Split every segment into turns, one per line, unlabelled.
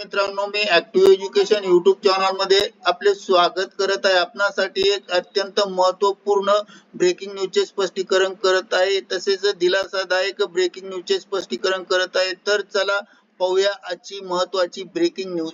मित्रांनो मी active education YouTube चॅनलमध्ये आपले स्वागत करत आहे. आपणासाठी एक अत्यंत महत्त्वपूर्ण ब्रेकिंग न्यूजचे स्पष्टीकरण करत आहे. तसेच दिलासादायक ब्रेकिंग न्यूजचे स्पष्टीकरण करत आहे. तर चला पाहूया आजची महत्वाची ब्रेकिंग न्यूज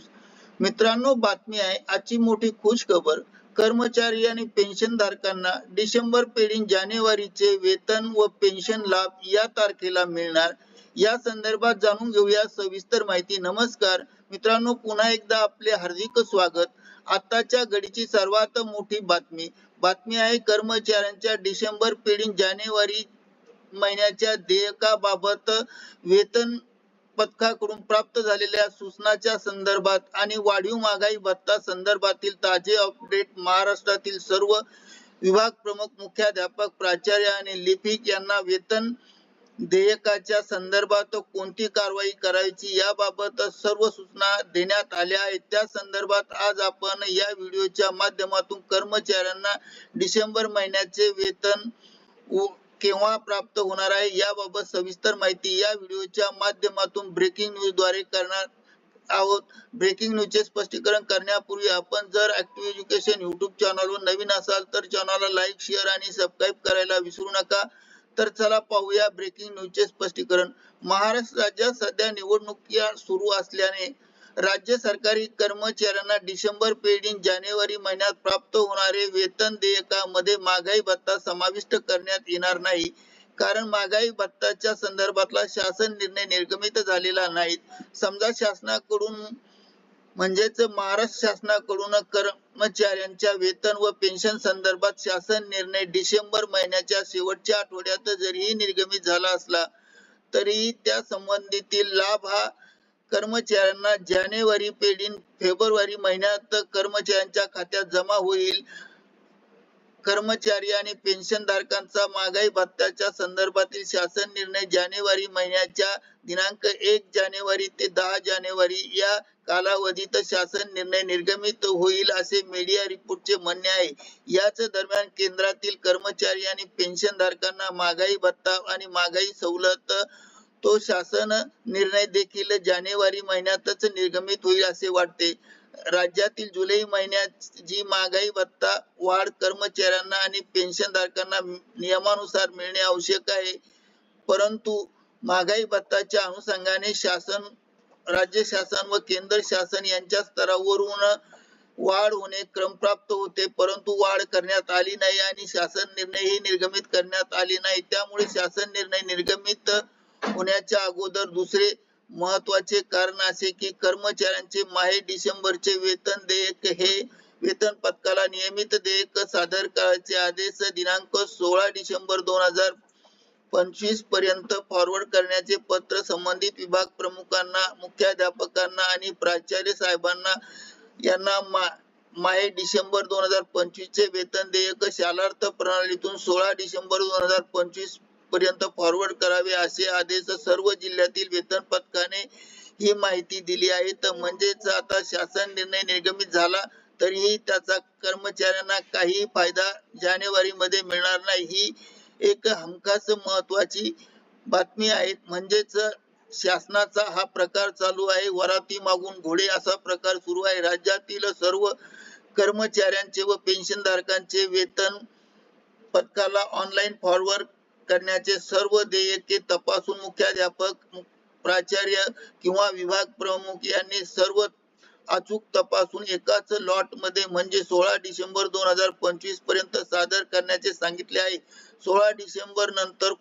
मित्रांनो बातमी आहे. आजची मोठी खुश खबर. कर्मचारी आणि पेन्शन धारकांना डिसेंबर पेढीन जानेवारीचे वेतन व पेन्शन लाभ या तारखेला मिळणार. या संदर्भात जाणून घेऊया सविस्तर माहिती. नमस्कार. मित्रांनो पुन्हा एकदा आपले हार्दिक स्वागत. आताच्या घडीची सर्वात मोठी बातमी. बातमी आहे कर्मचाऱ्यांच्या डिसेंबर पेढीन जानेवारी महिन्याच्या देयकाबाबत वेतन पथकाकडून प्राप्त झालेल्या सूचनाच्या संदर्भात आणि वाढीव महागाई भत्ता संदर्भातील ताजे अपडेट महाराष्ट्रातील सर्व विभाग प्रमुख मुख्याध्यापक प्राचार्य आणि लिपिक यांना वेतन देयकाच्या संदर्भात कोणती कारवाई करायची याबाबत सर्व सूचना देण्यात आल्या आहेत. त्या संदर्भात आज आपण या व्हिडिओच्या माध्यमातून कर्मचाऱ्यांना डिसेंबर महिन्याचे वेतन केव्हा प्राप्त होणार आहे याबाबत सविस्तर माहिती या व्हिडिओच्या माध्यमातून ब्रेकिंग न्यूजद्वारे करणार आहोत. ब्रेकिंग न्यूजचे स्पष्टीकरण करण्यापूर्वी आपण जर ऍक्टिव्ह एज्युकेशन युट्यूब चॅनलवर नवीन असाल तर चॅनलला लाईक शेअर आणि सबस्क्राईब करायला विसरू नका. तर चला पाहूया ब्रेकिंग न्यूजचे स्पष्टीकरण. महाराष्ट्र राज्यात सध्या निवडणुका सुरू असल्याने राज्य सरकारी कर्मचाऱ्यांना डिसेंबर पेढीन जानेवारी महिन्यात प्राप्त होणारे वेतन देयकामध्ये महागाई भत्ता समाविष्ट करण्यात येणार नाही. कारण महागाई भत्ताच्या संदर्भातला शासन निर्णय निर्गमित झालेला नाही. समजा शासनाकडून म्हणजेच महाराष्ट्र शासनाकडून कर कर्मचाऱ्यांच्या वेतन व पेन्शन संदर्भात शासन निर्णय डिसेंबर महिन्याच्या शेवटच्या आठवड्यात जरीही निर्गमित झाला असला तरीही त्या संबंधीतील लाभ हा कर्मचाऱ्यांना जानेवारी पेढीन फेब्रुवारी महिन्यात कर्मचाऱ्यांच्या खात्यात जमा होईल. कर्मचारी आणि पेन्शन धारकांचा महागाई भत्त्याच्या संदर्भातील शासन निर्णय जानेवारी महिन्याच्या दिनांक एक जानेवारी ते दहा जानेवारी या कालावधीत शासन निर्णय निर्गमित होईल असे मीडिया रिपोर्टचे म्हणणे आहे. याच दरम्यान केंद्रातील कर्मचारी आणि पेन्शन धारकांना महागाई भत्ता आणि महागाई सवलत तो शासन निर्णय देखील जानेवारी महिन्यातच निर्गमित होईल असे वाटते. राज्यातील जुलै महिन्यात जी महागाई भत्ता वाढ कर्मचाऱ्यांना आणि पेन्शन धारकांना नियमानुसार मिळणे आवश्यक आहे. परंतु महागाई भत्ताच्या अनुषंगाने शासन राज्य शासन व केंद्र शासन यांच्या स्तरावरून वाढ होणे क्रम प्राप्त होते. परंतु वाढ करण्यात आली नाही आणि शासन निर्णयही निर्गमित करण्यात आले नाही. त्यामुळे शासन निर्णय निर्गमित होण्याच्या अगोदर दुसरे महत्त्वाचे कारण असे की कर्मचाऱ्यांचे माहे डिसेंबरचे वेतन देयक हे वेतन पथकाला नियमित देयक सादर करायचे आदेश दिनांक सोळा डिसेंबर दोन हजार पंचवीसपर्यंत फॉरवर्ड करण्याचे पत्र संबंधित विभाग प्रमुखांना मुख्याध्यापकांना आणि प्राचार्य साहेबांना यांना मा माहे डिसेंबर दोन हजार पंचवीस चे वेतन देयक शालार्थ प्रणालीतून सोळा डिसेंबर दोन हजार पंचवीसपर्यंत फॉरवर्ड करावे असे आदेश सर्व जिल्ह्यातील वेतन पथकाने ही माहिती दिली आहे. तर म्हणजेच आता शासन निर्णय निर्गमित झाला तरीही त्याचा कर्मचाऱ्यांना काही फायदा जानेवारी मध्ये मिळणार नाही. ही एक हमखास महत्वाची बातमी आहे. म्हणजेच शासनाचा हा प्रकार चालू आहे. वराती मागून घोडे असा प्रकार सुरू आहे. राज्यातील सर्व कर्मचाऱ्यांचे व पेन्शन धारकांचे वेतन पथकाला ऑनलाईन फॉरवर्ड करण्याचे सर्व देयके तपासून मुख्याध्यापक प्राचार्य किंवा विभाग प्रमुख यांनी सर्व अचूक तपासून एकाच लॉटमध्ये म्हणजे सोळा डिसेंबर दोन हजार पंचवीसपर्यंत सादर करण्याचे सांगितले आहे. सोळा डिसेंबर नंतर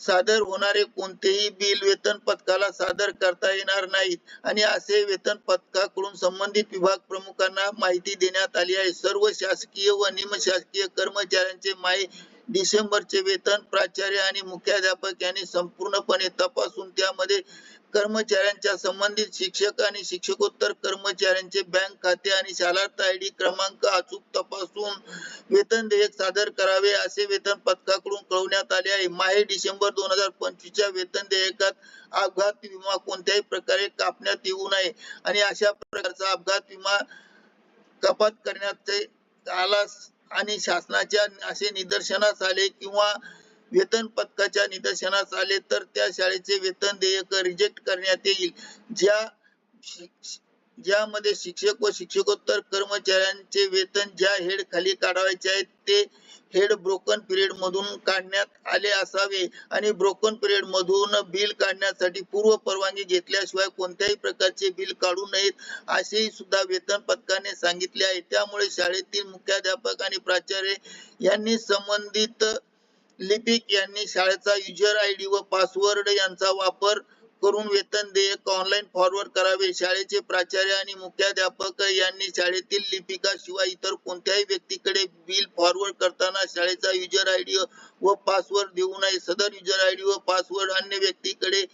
सादर होणारे कोणतेही बिल वेतन पथकाला सादर करता येणार नाहीत. आणि असे वेतन पथकाकडून संबंधित विभाग प्रमुखांना माहिती देण्यात आली आहे. सर्व शासकीय व निमशासकीय कर्मचाऱ्यांचे माई डिसेंबरचे वेतन प्राचार्य आणि मुख्याध्यापक यांनी संपूर्णपणे तपासून त्यामध्ये कर्मचाऱ्यांच्या संबंधित शिक्षक आणि शिक्षकोत्तर कर्मचाऱ्यांचे बँक खाते आणि शालार्थ आय डी क्रमांक अचूक तपासून वेतन देयक सादर करावे असे वेतन पथकाकडून कळवण्यात आले आहे. माहे डिसेंबर दोन हजार पंचवीस च्या वेतन देयकात अपघात विमा कोणत्याही प्रकारे कापण्यात येऊ नये आणि अशा प्रकारचा अपघात विमा कपात करण्यात आला आणि शासनाच्या असे निदर्शनास आले किंवा वेतन पथकाच्या निदर्शनास आले तर त्या शाळेचे वेतन देयक रिजेक्ट करण्यात येईल. ज्या ज्यामध्ये शिक्षक व शिक्षकोत्तर कर्मचाऱ्यांचे वेतन ज्या हेड खाली काढायचे आहेत ते हेड ब्रोकन पिरियड मधून काढण्यात आले असावे आणि ब्रोकन पिरियड मधून बिल काढण्यासाठी पूर्व परवानगी घेतल्याशिवाय कोणत्याही प्रकारचे बिल काढू नयेत असेही सुद्धा वेतन पथकाने सांगितले आहे. त्यामुळे शाळेतील मुख्याध्यापक आणि प्राचार्य यांनी संबंधित लिपिक यांनी शाळेचा युजर आय डी व पासवर्ड यांचा वापर करून वेतन देयक ऑनलाईन फॉरवर्ड करावे. शाळेचे प्राचार्य आणि मुख्याध्यापक यांनी शाळेतील लिपिका शिवाय इतर कोणत्याही व्यक्तीकडे बिल फॉरवर्ड करताना शाळेचा युजर आय डी व पासवर्ड देऊ नये. सदर युजर आय डी व पासवर्ड अन्य व्यक्तीकडे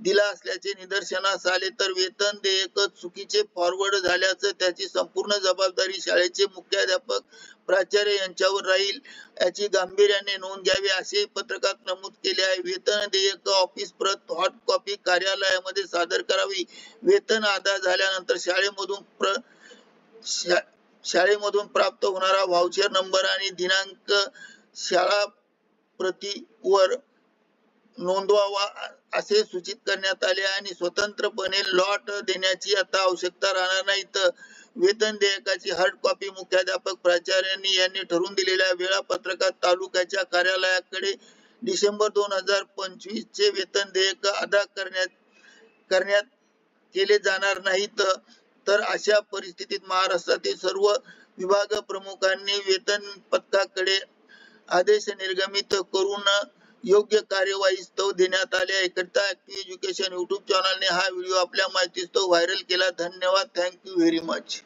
दिला असल्याचे निदर्शनास आले. तर वेतन देयक चुकीचे फॉरवर्ड झाल्याचं त्याची संपूर्ण जबाबदारी शाळेचे मुख्याध्यापक प्राचार्य यांच्यावर राहील. याची गांभीर्याने नोंद घ्यावी असे पत्रकात नमूद केले आहे. वेतन देयक ऑफिस प्रत हॉट कॉपी कार्यालयामध्ये सादर करावी. वेतन अदा झाल्यानंतर शाळेमधून प्र शा- शाळेमधून प्राप्त होणारा व्हाउचर नंबर आणि दिनांक शाळा प्रतीवर नोंदवावा असे सूचित करण्यात आले आणि स्वतंत्रपणे लॉट देण्याची आता आवश्यकता राहणार नाही. तर वेतन देयकाची हार्ड कॉपी मुख्याध्यापक प्राचार्यांनी यांनी ठरवून दिलेल्या वेळापत्रकात तालुक्याच्या कार्यालयाकडे डिसेंबर दोन हजार पंचवीस चे वेतन देयक अदा करण्यात करण्यात केले जाणार नाहीत. तर अशा परिस्थितीत महाराष्ट्रातील सर्व विभाग प्रमुखांनी वेतन पथकाकडे आदेश निर्गमित करून योग्य कार्यवाहीस्तव देण्यात आले आहे. एज्युकेशन युट्यूब चॅनलने हा व्हिडिओ आपल्या माहितीस्तव व्हायरल केला. धन्यवाद. Thank you very much.